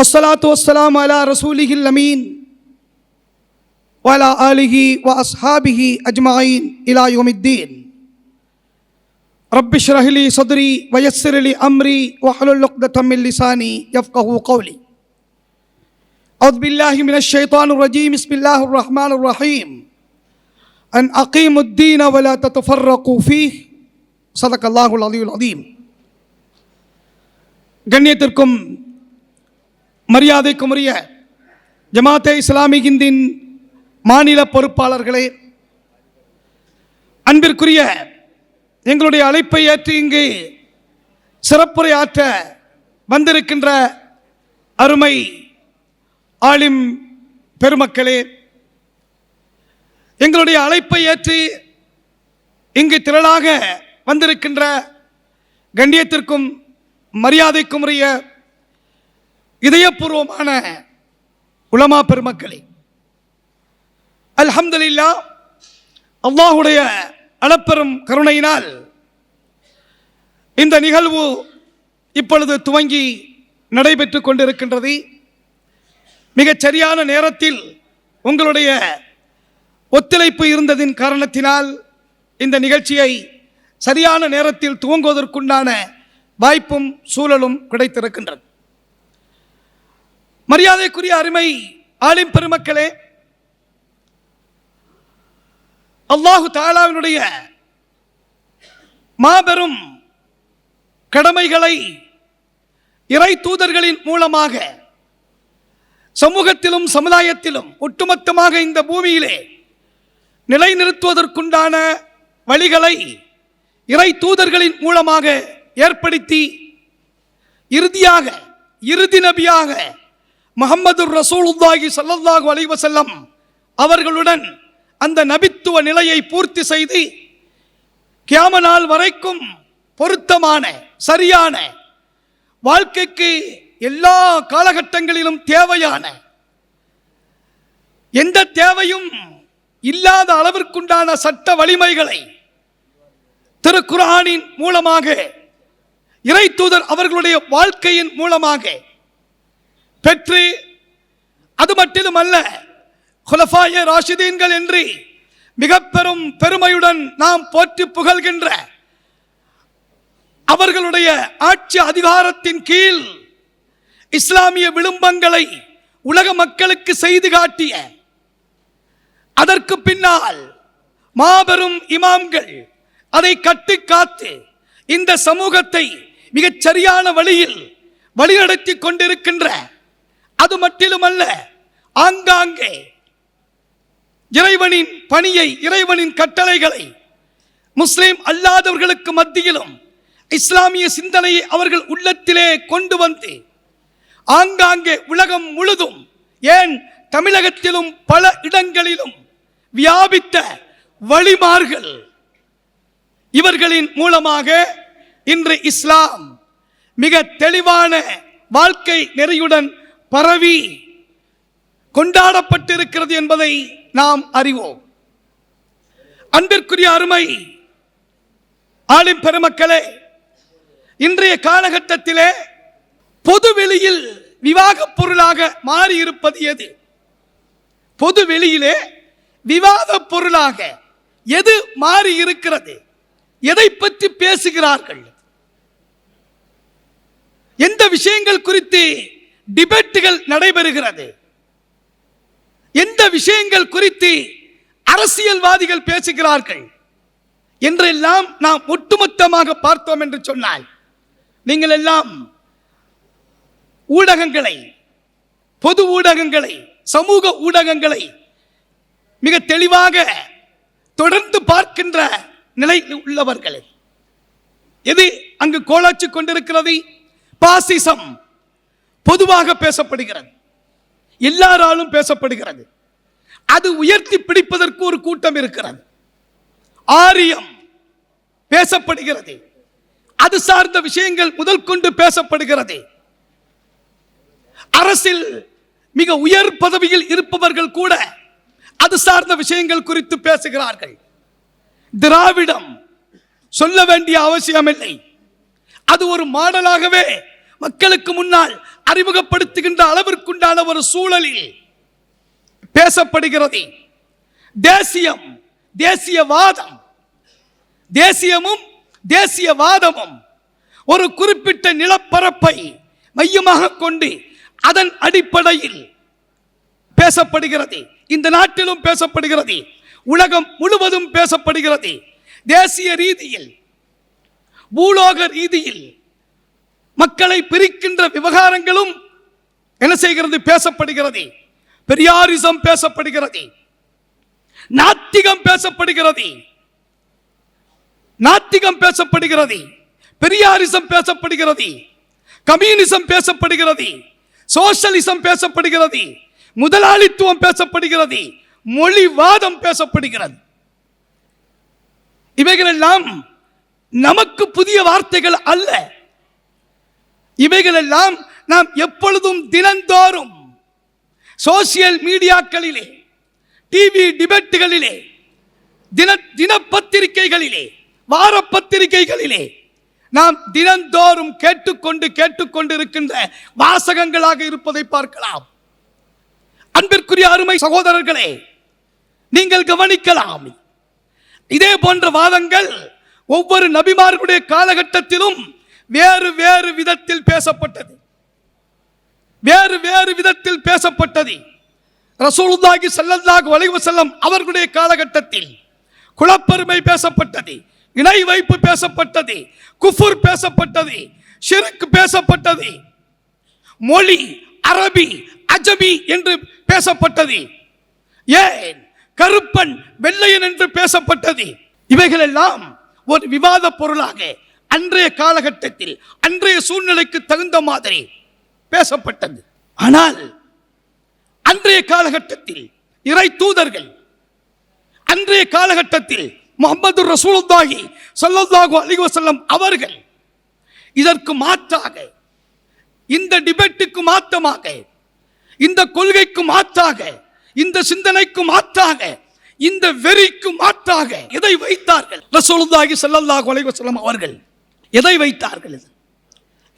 الصلاة والسلام على رسوله الأمين وعلى آله وأصحابه أجمعين إلى يوم الدين رب اشرح لي صدري ويسر لي أمري واحلل عقدة من لساني يفقه قولي أعوذ بالله من الشيطان الرجيم بسم الله الرحمن الرحيم أن أقيموا الدين ولا تتفرقوا فيه صدق الله العلي العظيم கண்ணியத்திற்கும் மரியாதைக்கும் ஜமாத்தே இஸ்லாமி ஹிந்தின் மாநில பொறுப்பாளர்களே அன்பிற்குரிய எங்களுடைய அழைப்பை ஏற்று இங்கு சிறப்புரையாற்ற வந்திருக்கின்ற அருமை ஆளும் பெருமக்களே எங்களுடைய அழைப்பை ஏற்று இங்கு திரளாக வந்திருக்கின்ற கண்ணியத்திற்கும் மரியாதைக்கும் உரிய இதயபூர்வமான உலமா பெருமக்களே அல்ஹம்துலில்லா அல்லாஹுடைய அளப்பெரும் கருணையினால் இந்த நிகழ்வு இப்பொழுது துவங்கி நடைபெற்று கொண்டிருக்கின்றது. மிகச் சரியான நேரத்தில் உங்களுடைய ஒத்துழைப்பு இருந்ததின் காரணத்தினால் இந்த நிகழ்ச்சியை சரியான நேரத்தில் துவங்குவதற்குண்டான வாய்ப்பும் சூழலும் கிடைத்திருக்கின்றது. மரியாதைக்குரிய அருமை ஆலிம் பெருமக்களே அல்லாஹு தாலாவினுடைய மாபெரும் கடமைகளை இறை தூதர்களின் மூலமாக சமூகத்திலும் சமுதாயத்திலும் ஒட்டுமொத்தமாக இந்த பூமியிலே நிலைநிறுத்துவதற்குண்டான வழிகளை இறை தூதர்களின் மூலமாக ஏற்படுத்தி இறுதியாக இறுதி நபியாக முகமது ரசூலுல்லாஹி சல்லல்லாஹு அலைஹி வஸல்லம் அவர்களுடன் அந்த நபித்துவ நிலையை பூர்த்தி செய்து கியாம நாள் வரைக்கும் பொருத்தமான சரியான வாழ்க்கைக்கு எல்லா காலகட்டங்களிலும் தேவையான எந்த தேவையும் இல்லாத அளவிற்குண்டான சட்ட வலிமைகளை திருக்குரானின் மூலமாக இறை தூதர் அவர்களுடைய வாழ்க்கையின் மூலமாக பெற்று அது மட்டிலுமல்ல குலஃபாய ராஷிதீன்கள் என்று மிக பெரும் பெருமையுடன் நாம் போற்றி புகழ்கின்ற அவர்களுடைய ஆட்சி அதிகாரத்தின் கீழ் இஸ்லாமிய விளிம்பங்களை உலக மக்களுக்கு செய்து காட்டிய அதற்கு பின்னால் மாபெரும் இமாம்கள் அதை கட்டி காத்து இந்த சமூகத்தை மிகச் சரியான வழியில் வழிநடத்தி கொண்டிருக்கின்ற அது மட்டிலுமல்ல. ஆங்காங்கே இறைவனின் பணியை இறைவனின் கட்டளைகளை முஸ்லிம் அல்லாதவர்களுக்கு மத்தியிலும் இஸ்லாமிய சிந்தனையை அவர்கள் உள்ளத்திலே கொண்டு வந்து ஆங்காங்கே உலகம் முழுதும் ஏன் தமிழகத்திலும் பல இடங்களிலும் வியாபித்த வழிமார்கள் இவர்களின் மூலமாக இன்று இஸ்லாம் மிக தெளிவான வாழ்க்கை நெறியுடன் பரவி கொண்டாடப்பட்டிருக்கிறது என்பதை நாம் அறிவோம். அன்பிற்குரிய அருமை ஆளின் பெருமக்களே இன்றைய காலகட்டத்திலே பொது வெளியில் விவாகப் பொருளாக மாறி இருப்பது எது? பொது வெளியிலே விவாத பொருளாக எது மாறி இருக்கிறது எதை பற்றி பேசுகிறார்கள்? எந்த விஷயங்கள் குறித்து டிபேட்டுகள் நடைபெறுகிறது. எந்த விஷயங்கள் குறித்து அரசியல்வாதிகள் பேசுகிறார்கள்? என்றெல்லாம் நாம் ஒட்டுமொத்தமாக பார்த்தோம் என்று சொன்னால் நீங்கள் எல்லாம் ஊடகங்களை பொது ஊடகங்களை சமூக ஊடகங்களை மிக தெளிவாக தொடர்ந்து பார்க்கின்ற நிலையில் உள்ளவர்கள். எது அங்கு கோலாச்சு கொண்டிருக்கிறது? பாசிசம். பொதுவாக பேசப்படுகிறது. எல்லாராலும் பேசப்படுகிறது. அது உயர்த்தி பிடிப்பதற்கு ஒரு கூட்டம் இருக்கிறது. ஆரியம் பேசப்படுகிறது. அது சார்ந்த விஷயங்கள் முதல் கொண்டு பேசப்படுகிறது. அரசில் மிக உயர் பதவியில் இருப்பவர்கள் கூட அது சார்ந்த விஷயங்கள் குறித்து பேசுகிறார்கள். திராவிடம் சொல்ல வேண்டிய அவசியமில்லை. அது ஒரு மாடலாகவே மக்களுக்கு முன்னால் அறிமுகப்படுத்துகின்ற அளவிற்குண்டான ஒரு சூழலில் பேசப்படுகிறது. தேசியம் தேசியவாதம் தேசியமும் தேசியவாதமும் ஒரு குறிப்பிட்ட நிலப்பரப்பை மையமாக கொண்டு அதன் அடிப்படையில் பேசப்படுகிறது. இந்த நாட்டிலும் பேசப்படுகிறது. உலகம் முழுவதும் பேசப்படுகிறது. தேசிய ரீதியில் பூலோக ரீதியில் மக்களை பிரிக்கின்ற விவகாரங்களும் என்ன செய்கிறது? பேசப்படுகிறது. பெரியாரிசம் பேசப்படுகிறது. நாத்திகம் பேசப்படுகிறது. நாத்திகம் பேசப்படுகிறது. பெரியாரிசம் பேசப்படுகிறது. கம்யூனிசம் பேசப்படுகிறது. சோசியலிசம் பேசப்படுகிறது. முதலாளித்துவம் பேசப்படுகிறது. மொழிவாதம் பேசப்படுகிறது. இவைகளெல்லாம் நமக்கு புதிய வார்த்தைகள் அல்ல. இவைகளெல்லாம் நாம் எப்பொழுதும் தினந்தோறும் சோசியல் மீடியாக்களிலே டிவி டிபெட்டுகளிலே தின தினப்பத்திரிகைகளிலே வார பத்திரிகைகளிலே நாம் தினந்தோறும் கேட்டுக்கொண்டு கேட்டுக்கொண்டு இருக்கின்ற வாசகங்களாக இருப்பதை பார்க்கலாம். அன்பிற்குரிய அருமை சகோதரர்களே நீங்கள் கவனிக்கலாம். இதே போன்ற வாதங்கள் ஒவ்வொரு நபிமார்களுடைய காலகட்டத்திலும் வேறு வேறு விதத்தில் பேசப்பட்டது. வேறு வேறு விதத்தில் பேசப்பட்டது. ரசூலுல்லாஹி ஸல்லல்லாஹு அலைஹி செல்லம் அவர்களுடைய காலகட்டத்தில் குலப்பெருமை பேசப்பட்டது இணை வைப்பு பேசப்பட்டது குஃபுர் பேசப்பட்டது ஷிர்க் பேசப்பட்டது மொழி அரபி அஜமி என்று பேசப்பட்டது. ஏன்? கருப்பன் வெள்ளையன் என்று பேசப்பட்டது. இவைகளெல்லாம் ஒரு விவாத பொருளாக அன்றைய காலகட்டத்தில் அன்றைய சூழ்நிலைக்கு தகுந்த மாதிரி பேசப்பட்டது. ஆனால் அன்றைய காலகட்டத்தில் இறை தூதர்கள் அன்றைய காலகட்டத்தில் முகமது ரசூலுல்லாஹி ஸல்லல்லாஹு அலைஹி வசல்லம் அவர்கள் இதற்கு மாற்றாக இந்த டிபேட்டுக்கு மாற்றமாக இந்த கொள்கைக்கு மாற்றாக இந்த சிந்தனைக்கு மாற்றாக இந்த வெறிக்கு மாற்றாக இதை வைத்தார்கள்? ரசூலுல்லாஹி ஸல்லல்லாஹு அலைஹி வஸல்லம் அவர்கள். எதை வைத்தார்கள்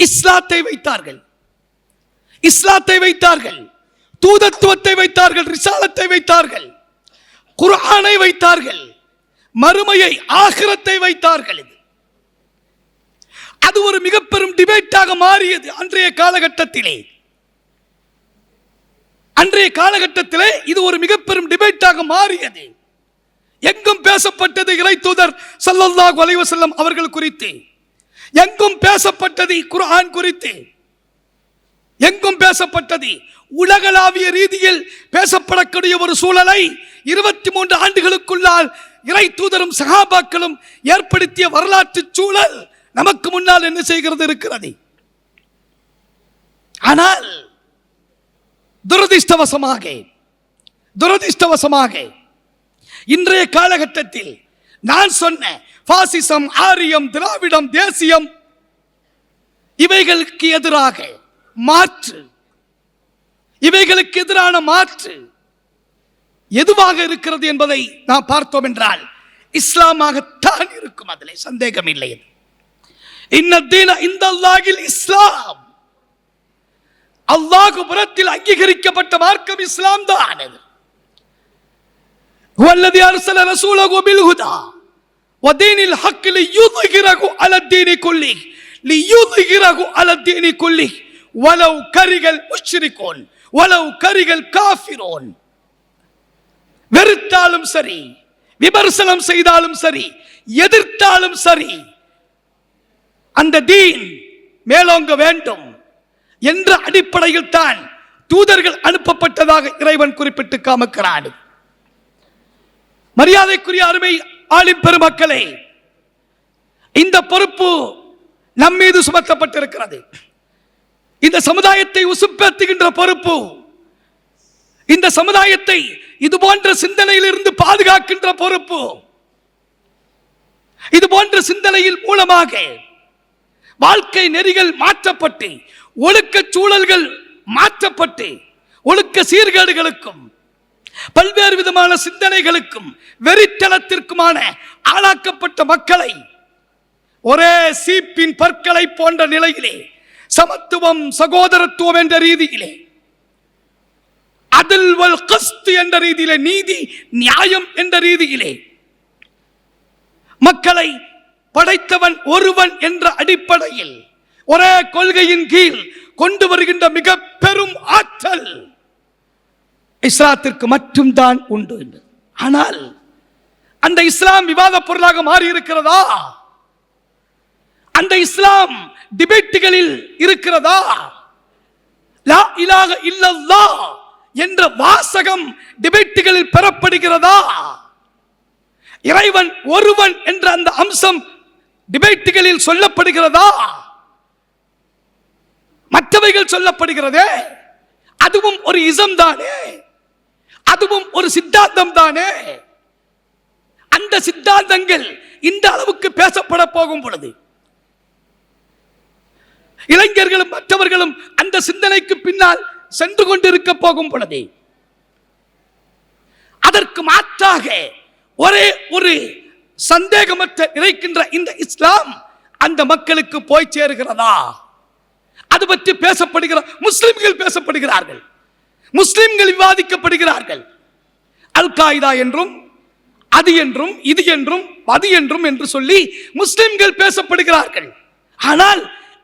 இஸ்லாத்தை வைத்தார்கள். இஸ்லாத்தை வைத்தார்கள். தூதத்துவத்தை வைத்தார்கள் ரிசாலத்தை வைத்தார்கள். குர்ஆனை வைத்தார்கள். மறுமையை ஆகிரத்தை வைத்தார்கள் இது. அது ஒரு மிக பெரும் டிபேட்டாக மாறியது அன்றைய காலகட்டத்திலே. அன்றைய காலகட்டத்திலே இது ஒரு மிக பெரும் டிபேட்டாக மாறியது. எங்கும் பேசப்பட்டது இறை தூதர் சல்லல்லாஹ் அலைஹி அவர்கள் குறித்து. எங்கும் பேசப்பட்டது குர்ஆன் குறித்து. எங்கும் பேசப்பட்டது உலகளாவிய ரீதியில் பேசப்படக்கூடிய ஒரு சூழலை இருபத்தி மூன்று ஆண்டுகளுக்குள்ளால் இறை தூதரும் சகாபாக்களும் ஏற்படுத்திய வரலாற்று சூழல் நமக்கு முன்னால் என்ன செய்கிறது இருக்கிறது? ஆனால் துரதிர்ஷ்டவசமாக துரதிர்ஷ்டவசமாக இன்றைய காலகட்டத்தில் நான் சொன்னேன் பாசிசம் ஆரியம் திராவிடம் தேசியம் இவைகளுக்கு எதிராக மாற்று இவைகளுக்கு எதிரான மாற்று எதுவாக இருக்கிறது என்பதை நாம் பார்த்தோம் என்றால் இஸ்லாமாகத்தான் இருக்கும் அதில் சந்தேகம் இல்லை இன்னத்தீன இந்த அல்லாஹில் இஸ்லாம். அல்லாஹு புறத்தில் அங்கீகரிக்கப்பட்ட மார்க்கம் இஸ்லாம் தான் ஆனது هو الذي أرسل رسوله بالهدى ودين الحق ليظهره على الدين كله ليظهره على الدين كله ولو كره المشركون ولو كره الكافرون வெறுத்தாலும் சரி விமர்சனம் செய்தாலும் சரி எதிர்த்தாலும் சரி அந்த தீன் மேலோங்க வேண்டும் என்ற அடிப்படையில் தான் தூதர்கள் அனுப்பப்பட்டதாக இறைவன் குறிப்பிட்டு காமிக்கிறான் மரியாதைக்குரிய அருமை ஆளி பெருமக்களே இந்த பொறுப்பு நம் மீது சுமத்தப்பட்டிருக்கிறது. இந்த சமுதாயத்தை உசுப்பேத்துகின்ற பொறுப்பு இந்த சமுதாயத்தை இது போன்ற சிந்தனையிலிருந்து பாதுகாக்கின்ற பொறுப்பு இது போன்ற சிந்தனையில் மூலமாக வாழ்க்கை நெறிகள் மாற்றப்பட்டு ஒழுக்க சூழல்கள் மாற்றப்பட்டு ஒழுக்க சீர்கேடுகளுக்கும் பல்வேறு விதமான சிந்தனைகளுக்கும் வெறித்தனத்திற்குமான ஆளாக்கப்பட்ட மக்களை ஒரே சீப்பின் பற்களை போன்ற நிலையிலே சமத்துவம் சகோதரத்துவம் என்ற ரீதியிலே அதில் வல் என்ற ரீதியிலே நீதி நியாயம் என்ற ரீதியிலே மக்களை படைத்தவன் ஒருவன் என்ற அடிப்படையில் ஒரே கொள்கையின் கீழ் கொண்டு வருகின்ற மிக பெரும் ஆற்றல் இஸ்லாத்திற்கு மட்டும்தான் உண்டு என்று. ஆனால் அந்த இஸ்லாம் விவாத பொருளாக மாறி இருக்கிறதா அந்த இஸ்லாம் டிபேட்டுகளில் இருக்கிறதா? லா இலாக இல்லல்லா என்ற வாசகம் டிபேட்டுகளில் பெறப்படுகிறதா? இறைவன் ஒருவன் என்ற அந்த அம்சம் டிபேட்டுகளில் சொல்லப்படுகிறதா? மற்றவைகள் சொல்லப்படுகிறதே? அதுவும் ஒரு இசம் தானே அதுவும் ஒரு சித்தாந்தம் தானே அந்த சித்தாந்தங்கள் இந்த அளவுக்கு பேசப்பட போகும் பொழுது இளைஞர்களும் மற்றவர்களும் அந்த சிந்தனைக்கு பின்னால் சென்று கொண்டிருக்க போகும் பொழுது அதற்கு மாற்றாக ஒரே ஒரு சந்தேகமற்ற நிறைக்கின்ற இந்த இஸ்லாம் அந்த மக்களுக்கு போய் சேருகிறதா? அது பற்றி பேசப்படுகிற முஸ்லிம்கள் பேசப்படுகிறார்கள். முஸ்லிம்கள் விவாதிக்கப்படுகிறார்கள். அல் காய்தா என்றும் அது என்றும் இது என்றும் அது என்றும் என்று சொல்லி முஸ்லிம்கள் பேசப்படுகிறார்கள். ஆனால்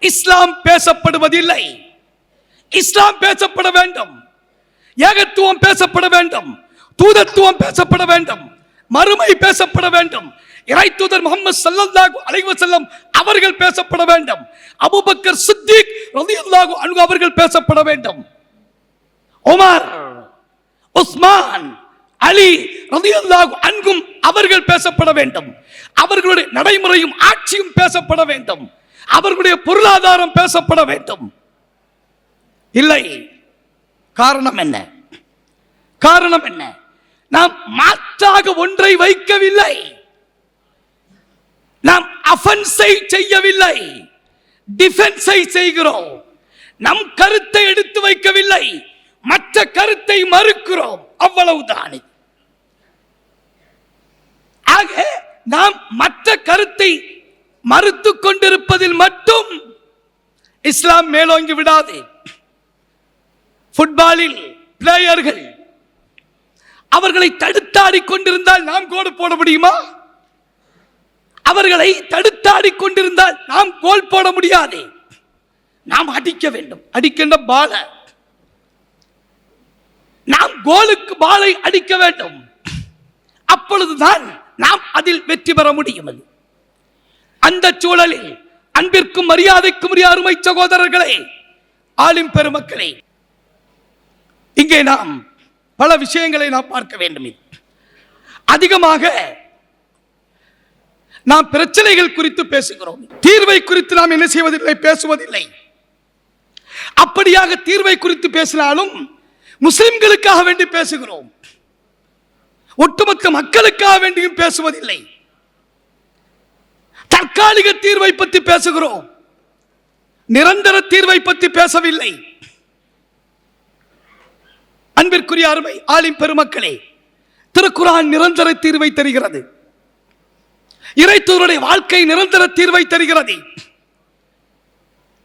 இஸ்லாம் பேசப்படுவதில்லை. இஸ்லாம் பேசப்பட வேண்டும். ஏகத்துவம் பேசப்பட வேண்டும். தூதத்துவம் பேசப்பட வேண்டும். மறுமை பேசப்பட வேண்டும். இறை தூதர் முகமது சல்லல்லாஹு அலைவ செல்லம் அவர்கள் பேசப்பட வேண்டும். அபூபக்கர் சித்திக் ரதியுல்லாஹு அன்ஹு அவர்கள் பேசப்பட வேண்டும். உமர் உஸ்மான் அலி ரலியல்லாஹு அன்ஹும் அவர்கள் பேசப்பட வேண்டும். அவர்களுடைய நடைமுறையும் ஆட்சியும் பேசப்பட வேண்டும். அவர்களுடைய பொருளாதாரம் பேசப்பட வேண்டும். இல்லை காரணம் என்ன? காரணம் என்ன? நாம் மாற்றாக ஒன்றை வைக்கவில்லை. நாம் அஃபென்ஸை செய்யவில்லை. டிஃபென்ஸை செய்கிறோம். நம் கருத்தை எடுத்து வைக்கவில்லை. மற்ற கருத்தை மறுக்கிறோம். அவ்வளவுதான். இது. ஆக நாம் மற்ற கருத்தை மறுத்து கொண்டிருப்பதில் மட்டும் இஸ்லாம் மேலோங்கி விடாது. ஃபுட்பாலில் பிளேயர்கள் அவர்களை தடுத்தாடி கொண்டிருந்தால் நாம் கோடு போட முடியுமா? அவர்களை தடுத்தாடி கொண்டிருந்தால் நாம் கோல் போட முடியாது. நாம் அடிக்க வேண்டும். அடிக்கின்ற பால நாம் கோலுக்கு பாலை அடிக்க வேண்டும். அப்பொழுதுதான் நாம் அதில் வெற்றி பெற முடியும். அந்த சூழலில் அன்பிற்கும் மரியாதைக்கும் அருமை சகோதரர்களே ஆளும் பெருமக்களே இங்கே நாம் பல விஷயங்களை நாம் பார்க்க வேண்டும். அதிகமாக நாம் பிரச்சனைகள் குறித்து பேசுகிறோம். தீர்வை குறித்து நாம் என்ன செய்வதில்லை பேசுவதில்லை. அப்படியாக தீர்வை குறித்து பேசினாலும் முஸ்லிம்களுக்காக வேண்டி பேசுகிறோம். ஒட்டுமொத்த மக்களுக்காக வேண்டியும் பேசுவதில்லை. தற்காலிக தீர்வை பற்றி பேசுகிறோம். நிரந்தர தீர்வை பற்றி பேசவில்லை. அன்பிற்குரிய அருமை ஆளின் பெருமக்களே திருக்குறான் நிரந்தர தீர்வை தருகிறது. இறைத்தூருடைய வாழ்க்கை நிரந்தர தீர்வை தருகிறது.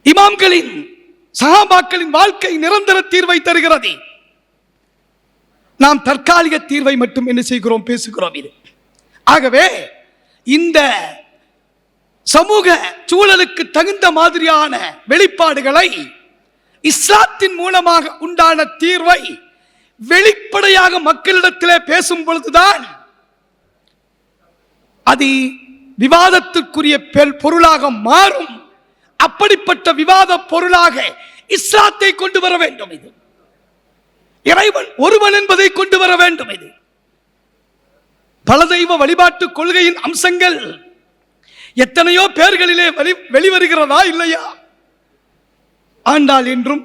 இமாம்களின் சஹாபாக்களின் வாழ்க்கை நிரந்தர தீர்வை தருகிறது. நாம் தற்காலிக தீர்வை மட்டும் என்ன செய்கிறோம் பேசுகிறோம் இது. ஆகவே இந்த சமூக சூழலுக்கு தகுந்த மாதிரியான வெளிப்பாடுகளை இஸ்லாத்தின் மூலமாக உண்டான தீர்வை வெளிப்படையாக மக்களிடத்திலே பேசும் பொழுதுதான் அது விவாதத்திற்குரிய பொருளாக மாறும். அப்படிப்பட்ட விவாத பொருளாக இஸ்லாத்தை கொண்டு வர வேண்டும் இது. இறைவன் ஒருவன் என்பதை கொண்டு வர வேண்டும் இது. பல தெய்வ வழிபாட்டு கொள்கையின் அம்சங்கள் எத்தனையோ பேர்களிலே வெளி வெளிவருகிறதா இல்லையா? ஆண்டாள் என்றும்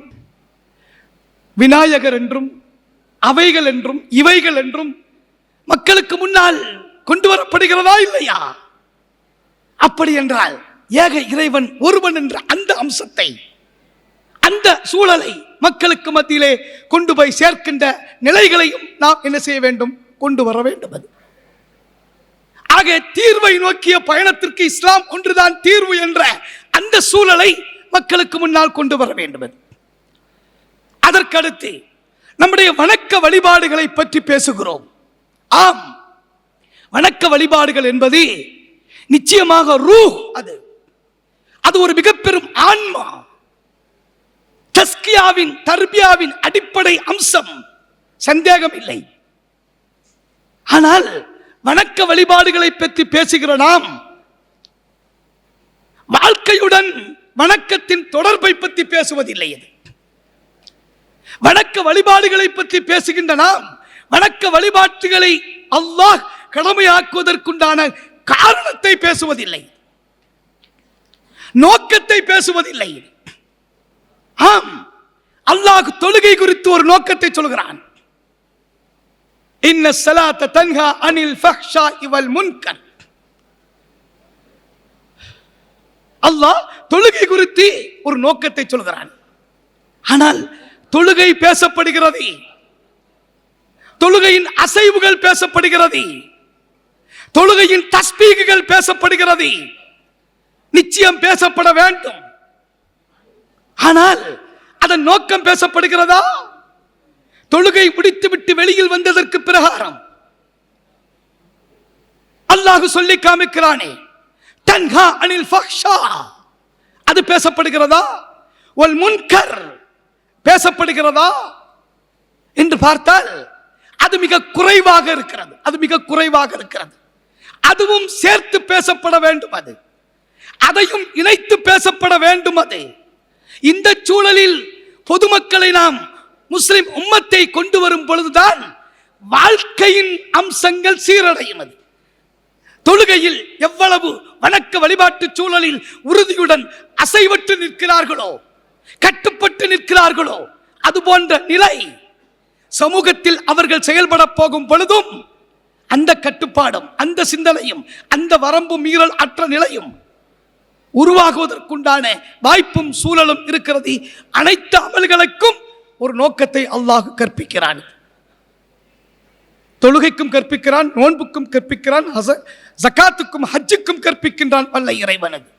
விநாயகர் என்றும் அவைகள் என்றும் இவைகள் என்றும் மக்களுக்கு முன்னால் கொண்டு வரப்படுகிறதா இல்லையா? அப்படி என்றால் ஏக இறைவன் ஒருவன் என்ற அந்த அம்சத்தை அந்த சூழலை மக்களுக்கு மத்தியிலே கொண்டு போய் சேர்க்கின்ற நிலைகளையும் நாம் என்ன செய்ய வேண்டும்? கொண்டு வர வேண்டும் அது. ஆக தீர்வை நோக்கிய பயணத்திற்கு இஸ்லாம் ஒன்றுதான் தீர்வு என்ற அந்த சூழலை மக்களுக்கு முன்னால் கொண்டு வர வேண்டும் அது. அதற்கடுத்து நம்முடைய வணக்க வழிபாடுகளை பற்றி பேசுகிறோம். ஆம். வணக்க வழிபாடுகள் என்பது நிச்சயமாக ரூ அது. அது ஒரு மிகப்பெரும் ஆன்மா. தஸ்கியாவின் தர்பியாவின் அடிப்படை அம்சம் சந்தேகம் இல்லை ஆனால் வணக்க வழிபாடுகளை பற்றி பேசுகிற நாம் வாழ்க்கையுடன் வணக்கத்தின் தொடர்பை பற்றி பேசுவதில்லை இது வணக்க வழிபாடுகளை பற்றி பேசுகின்ற நாம் வணக்க வழிபாட்டுகளை அல்லாஹ் கடமையாக்குவதற்குண்டான காரணத்தை பேசுவதில்லை. நோக்கத்தை பேசுவதில்லை. ஆம் அல்லாஹ் தொழுகை குறித்து ஒரு நோக்கத்தை சொல்கிறான். இன்ன சலாத்த தன்ஹா அனில் ஃபஹ்ஷா இவல் முன்கர். அல்லாஹ் தொழுகை குறித்து ஒரு நோக்கத்தை சொல்கிறான். ஆனால் தொழுகை பேசப்படுகிறது. தொழுகையின் அசைவுகள் பேசப்படுகிறது. தொழுகையின் தஸ்பீகுகள் பேசப்படுகிறது. நிச்சயம் பேசப்பட வேண்டும். ஆனால் அதன் நோக்கம் பேசப்படுகிறதா? தொழுகை முடித்துவிட்டு வெளியில் வந்ததற்கு பிரகாரம். அல்லாஹ் சொல்லி காமிக்கிறானே தன்ஹா அனில் ஃபக்ஷா அது பேசப்படுகிறதா? ஒல் முன்கர். பேசப்படுகிறதா? என்று பார்த்தால் அது மிக குறைவாக இருக்கிறது. அது மிக குறைவாக இருக்கிறது. அதுவும் சேர்த்து பேசப்பட வேண்டும் அது. அதையும் இணைத்து பேசப்பட வேண்டும் அது. இந்த சூழலில் பொதுமக்களை நாம் முஸ்லிம் உம்மத்தை கொண்டு வரும் பொழுதுதான் வாழ்க்கையின் அம்சங்கள் சீரடையும் அது தொழுகையில் எவ்வளவு வணக்க வழிபாட்டு சூழலில் உறுதியுடன் அசைவற்று நிற்கிறார்களோ கட்டுப்பட்டு நிற்கிறார்களோ அது போன்ற நிலை சமூகத்தில் அவர்கள் செயல்பட போகும் பொழுதும் அந்த கட்டுப்பாடும் அந்த சிந்தனையும் அந்த வரம்பு மீறல் அற்ற நிலையும் உருவாகுவதற்குண்டான வாய்ப்பும் சூழலும் இருக்கிறது. அனைத்து அமல்களுக்கும் ஒரு நோக்கத்தை அல்லாஹ் கற்பிக்கிறான். தொழுகைக்கும் கற்பிக்கிறான் நோன்புக்கும் கற்பிக்கிறான் ஹச- ஹஜ்ஜுக்கும் கற்பிக்கின்றான் வல்ல இறைவனது.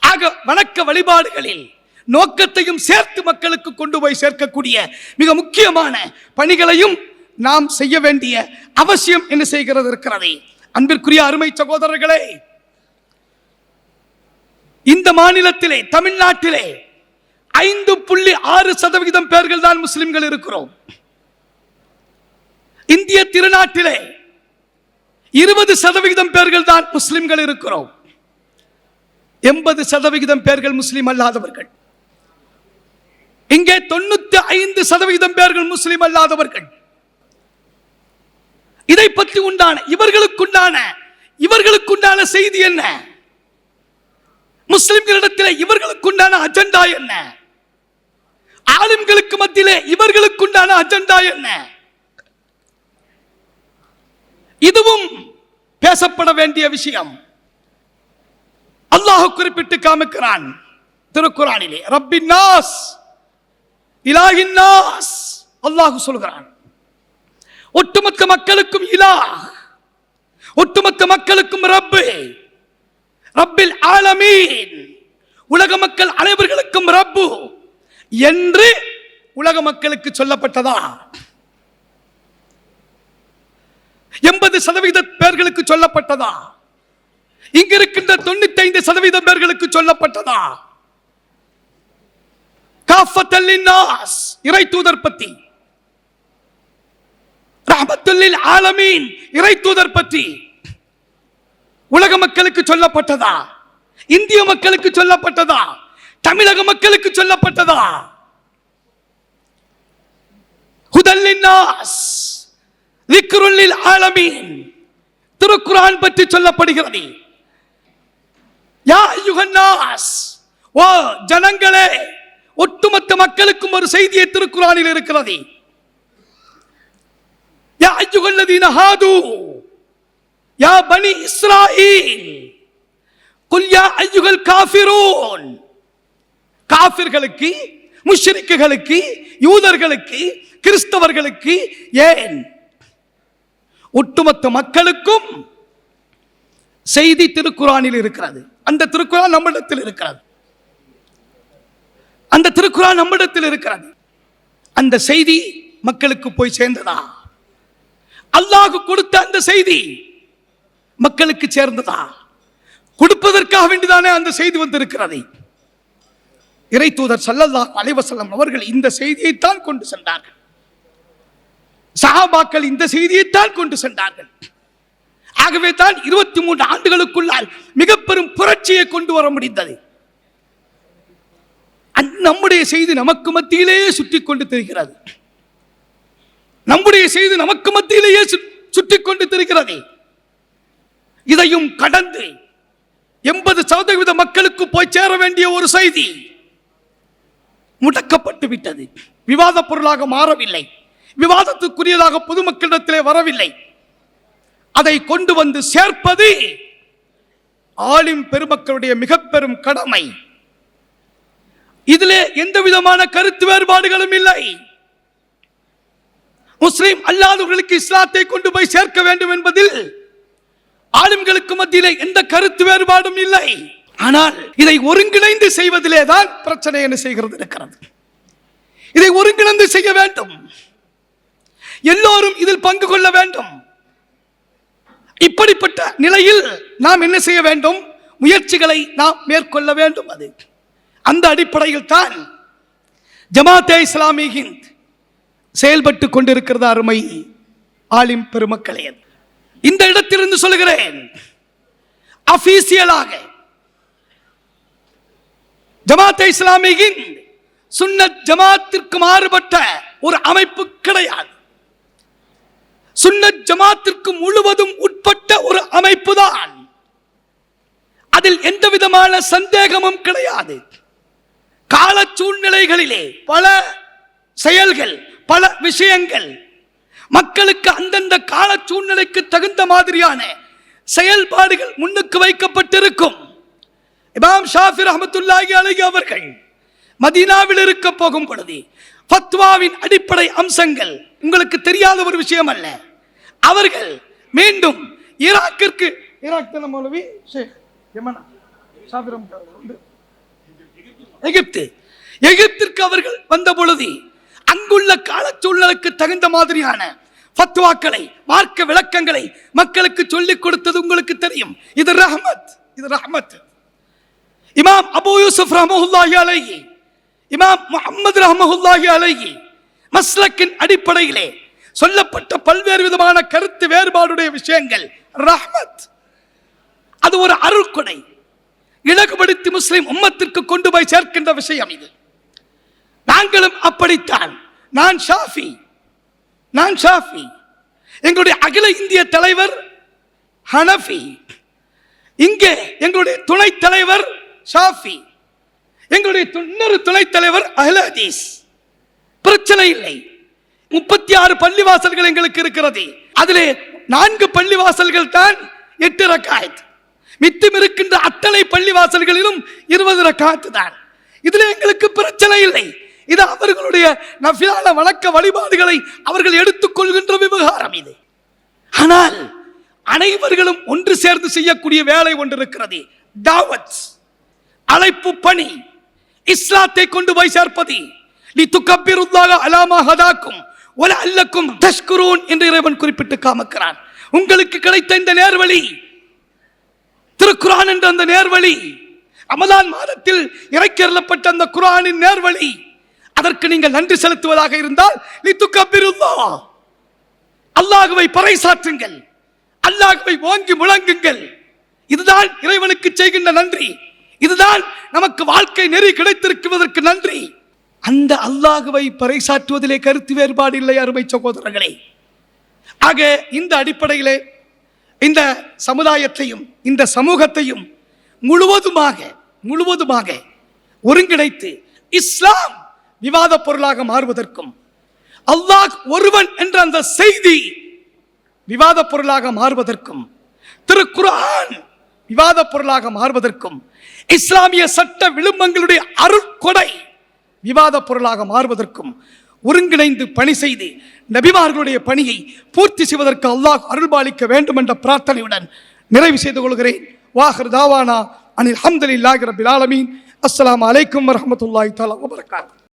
ஆக வணக்க வழிபாடுகளில் நோக்கத்தையும் சேர்த்து மக்களுக்கு கொண்டு போய் சேர்க்கக்கூடிய மிக முக்கியமான பணிகளையும் நாம் செய்ய வேண்டிய அவசியம் என்ன செய்கிறது இருக்கிறது. அன்பிற்குரிய அருமை சகோதரர்களே இந்த மாநிலத்திலே தமிழ்நாட்டிலே ஐந்து புள்ளி ஆறு சதவிகிதம் பேர்கள் தான் முஸ்லிம்கள் இருக்கிறோம். இந்திய திருநாட்டிலே இருபது சதவிகிதம் பேர்கள் தான் முஸ்லிம்கள் இருக்கிறோம். எண்பது சதவிகிதம் பேர்கள் முஸ்லிம் அல்லாதவர்கள். இங்கே தொண்ணூத்தி ஐந்து சதவிகிதம் பேர்கள் முஸ்லிம் அல்லாதவர்கள். இதை பற்றி உண்டான இவர்களுக்குண்டான இவர்களுக்குண்டான செய்தி என்ன? முஸ்லிம்களிடத்தில் இவர்களுக்குண்டான அஜெண்டா என்ன? ஆளும்களுக்கு மத்தியிலே இவர்களுக்குண்டான அஜெண்டா என்ன? இதுவும் பேசப்பட வேண்டிய விஷயம். அல்லாஹ் குறிப்பிட்டு காமிக்கிறான் திருக்குறானிலே ரப்பின் நாஸ் இலாகின் நாஸ். அல்லாஹ் சொல்கிறான் ஒட்டுமொத்த மக்களுக்கும் இலாஹ் ஒட்டுமொத்த மக்களுக்கும் ரப்பு. ரப்பில் ஆலமீன். உலக மக்கள் அனைவர்களுக்கும் ரப்பு என்று உலக மக்களுக்கு சொல்லப்பட்டதா? எண்பது சதவீத பேர்களுக்கு சொல்லப்பட்டதா? இங்க இருக்கின்ற தொண்ணூத்தி ஐந்து சதவீதம் பேர்களுக்கு சொல்லப்பட்டதா? காஃபத்தல்லின்னாஸ் இறை தூதர் பத்தி ரஹமத்துல்லில் ஆலமீன் இறை தூதர் பற்றி. உலக மக்களுக்கு சொல்லப்பட்டதா? இந்திய மக்களுக்கு சொல்லப்பட்டதா? தமிழக மக்களுக்கு சொல்லப்பட்டதா? ஆலமீன். திருக்குரான் பற்றி சொல்லப்படுகிறது. யா யுகன்னாஸ் ஓ ஜனங்களே ஒட்டுமொத்த மக்களுக்கும் ஒரு செய்தியை திருக்குறானில் இருக்கிறது. யா யுகல்லதீன ஹாது. யா பனி இஸ்ராயில் குல்யா ஐயுகள் காஃபிரோன். காஃபிர்களுக்கு முஷ்ரிக்குகளுக்கு யூதர்களுக்கு கிறிஸ்தவர்களுக்கு ஏன்? ஒட்டுமொத்த மக்களுக்கும் செய்தி திருக்குறானில் இருக்கிறது. அந்த திருக்குறான் நம்மிடத்தில் இருக்கிறது. அந்த திருக்குறான் நம்மிடத்தில் இருக்கிறது. அந்த செய்தி மக்களுக்கு போய் சேர்ந்ததா? அல்லாஹ் கொடுத்த அந்த செய்தி மக்களுக்கு சேர்ந்ததா? கொடுப்பதற்காக வேண்டிதானே அந்த செய்தி வந்திருக்கிறது. இறை தூதர் சல்லல்லா அலைவசல்லம் அவர்கள் இந்த செய்தியைத்தான் கொண்டு சென்றார்கள். சஹாபாக்கள் இந்த செய்தியைத்தான் கொண்டு சென்றார்கள். ஆகவே தான் இருபத்தி மூன்று ஆண்டுகளுக்குள்ளால் மிக பெரும் புரட்சியை கொண்டு வர முடிந்தது. நம்முடைய செய்தி நமக்கு மத்தியிலேயே சுற்றி கொண்டு தெரிகிறது. நம்முடைய செய்தி நமக்கு மத்தியிலேயே சுற்றி கொண்டு தெரிகிறது. இதையும் கடந்து எண்பது சதவீத மக்களுக்கு போய் சேர வேண்டிய ஒரு செய்தி முடக்கப்பட்டு விட்டது. விவாத பொருளாக மாறவில்லை. விவாதத்துக்குரியதாக பொதுமக்களிடத்திலே வரவில்லை. அதை கொண்டு வந்து சேர்ப்பது ஆளும் பெருமக்களுடைய மிக பெரும் கடமை. இதிலே எந்த விதமான கருத்து வேறுபாடுகளும் இல்லை. முஸ்லிம் அல்லாதவர்களுக்கு இஸ்லாத்தை கொண்டு போய் சேர்க்க வேண்டும் என்பதில் ஆளும்களுக்கு மத்தியிலே எந்த கருத்து வேறுபாடும் இல்லை. ஆனால் இதை ஒருங்கிணைந்து செய்வதிலே தான் பிரச்சனை என்ன செய்கிறது இருக்கிறது. இதை ஒருங்கிணைந்து செய்ய வேண்டும். எல்லோரும் இதில் பங்கு கொள்ள வேண்டும். இப்படிப்பட்ட நிலையில் நாம் என்ன செய்ய வேண்டும்? முயற்சிகளை நாம் மேற்கொள்ள வேண்டும் அது. அந்த அடிப்படையில் தான் ஜமாத்தே இஸ்லாமி ஹிந்த் செயல்பட்டு கொண்டிருக்கிறது அருமை ஆலிம் பெருமக்களே. இந்த இடத்திலிருந்து சொல்லுகிறேன். அபிஷியலாக ஜமாத்தே இஸ்லாமியின் சுன்னத் ஜமாத்திற்கு மாறுபட்ட ஒரு அமைப்பு கிடையாது. சுன்னத் ஜமாத்திற்கு முழுவதும் உட்பட்ட ஒரு அமைப்பு தான் அதில் எந்த விதமான சந்தேகமும் கிடையாது. கால சூழ்நிலைகளிலே பல செயல்கள் பல விஷயங்கள் மக்களுக்கு அந்தந்த கால சூழ்நிலைக்கு தகுந்த மாதிரியான செயல்பாடுகள் முன்னுக்கு வைக்கப்பட்டிருக்கும். இமாம் ஷாஃபி ரஹமத்துல்லாஹி அலைஹி அவர்கள் மதீனாவில் இருக்க போகும் பொழுது ஃபத்வாவின் அடிப்படை அம்சங்கள் உங்களுக்கு தெரியாத ஒரு விஷயம் அல்ல. அவர்கள் மீண்டும் ஈராக்கிற்கு ஈராக் தானே மௌலவி ஷேக் யமனா ஷாஃபி எகிப்து. எகிப்திற்கு அவர்கள் வந்த பொழுது அங்குள்ள கால சூழலுக்கு தகுந்த மாதிரியான ஃபத்வாக்களை மார்க்க விளக்கங்களை மக்களுக்கு சொல்லிக் கொடுத்தது உங்களுக்கு தெரியும். இது ரஹமத் இது ரஹமத். இமாம் அபு யூசுப் ரஹமஹுல்லாஹி அலைஹி இமாம் முகமது ரஹமஹுல்லாஹி அலைஹி மஸ்லக்கின் அடிப்படையிலே சொல்லப்பட்ட பல்வேறு விதமான கருத்து வேறுபாடுடைய விஷயங்கள். ரஹமத். அது ஒரு அருள்கொடை இலகுபடுத்தி முஸ்லிம் உம்மத்திற்கு கொண்டு போய் சேர்க்கின்ற விஷயம் இது. நாங்களும் அப்படித்தான். நான் ஷாஃபி. நான் ஷாஃபி. எங்களுடைய அகில இந்திய தலைவர் ஹனஃபி. இங்கே எங்களுடைய துணைத் தலைவர் ஷாஃபி. எங்களுடைய இன்னொரு துணைத் தலைவர் அஹ்லஹதீஸ். பிரச்சனை இல்லை. முப்பத்தி ஆறு பள்ளிவாசல்கள் எங்களுக்கு இருக்கிறது. அதிலே நான்கு பள்ளிவாசல்கள் தான் எட்டு ரக்காயத். மித்தம் இருக்கின்ற அத்தனை பள்ளிவாசல்களிலும் இருபது ரக்காத்து தான் இதுல எங்களுக்கு பிரச்சனை இல்லை. இது அவர்களுடைய நஃபிலான வணக்க வழிபாடுகளை அவர்கள் எடுத்துக்கொள்கின்ற விவகாரம் இது. ஆனால் அனைவர்களும் ஒன்று சேர்ந்து செய்யக்கூடிய வேலை ஒன்று இருக்கிறது. தாவத் அழைப்பு பணி இஸ்லாத்தை கொண்டு போய் சேர்ப்பது. நீ துக்கப்பிருந்தாக அலாமா ஹதாக்கும் ஒல அல்லக்கும் தஷ்குரூன் என்று இறைவன் குறிப்பிட்டு காமக்கிறான். உங்களுக்கு கிடைத்த இந்த நேர்வழி திருக்குரான் என்ற அந்த நேர்வழி அமலான் மாதத்தில் இறக்கிறப்பட்ட அந்த குரானின் நேர்வழி அதற்கு நீங்கள் நன்றி செலுத்துவதாக இருந்தால் நீ துக்கப்பிருந்தா அல்லாஹுவை பறைசாற்றுங்கள். அல்லாஹுவை ஓங்கி முழங்குங்கள். இதுதான் இறைவனுக்கு செய்கின்ற நன்றி. இதுதான் நமக்கு வாழ்க்கை நெறி கிடைத்திருக்குவதற்கு நன்றி. அந்த அல்லாஹுவை பறைசாற்றுவதிலே கருத்து வேறுபாடு இல்லை அருமை சகோதரர்களே. ஆக இந்த அடிப்படையிலே இந்த சமுதாயத்தையும் இந்த சமூகத்தையும் முழுவதுமாக முழுவதுமாக ஒருங்கிணைத்து இஸ்லாம் விவாத பொருளாக மாறுவதற்கும் அல்லாஹ் ஒருவன் என்ற அந்த செய்தி விவாத பொருளாக மாறுவதற்கும் திருக்குர்ஆன் விவாத பொருளாக மாறுவதற்கும் இஸ்லாமிய சட்ட விளிம்பங்களுடைய அருட்கொடை விவாத பொருளாக மாறுவதற்கும் ஒருங்கிணைந்து பணி செய்து நபிமார்களுடைய பணியை பூர்த்தி செய்வதற்கு அல்லாஹ் அருள்பாலிக்க வேண்டும் என்ற பிரார்த்தனையுடன் நிறைவு செய்து கொள்கிறேன். வாஹர் தாவானா அனில் ஹம்துலில்லாஹி ரபில் ஆலமீன். அஸ்லாம் அலைக்கும் வரஹ்மத்துல்லாஹி தஆலா வபரகாத்து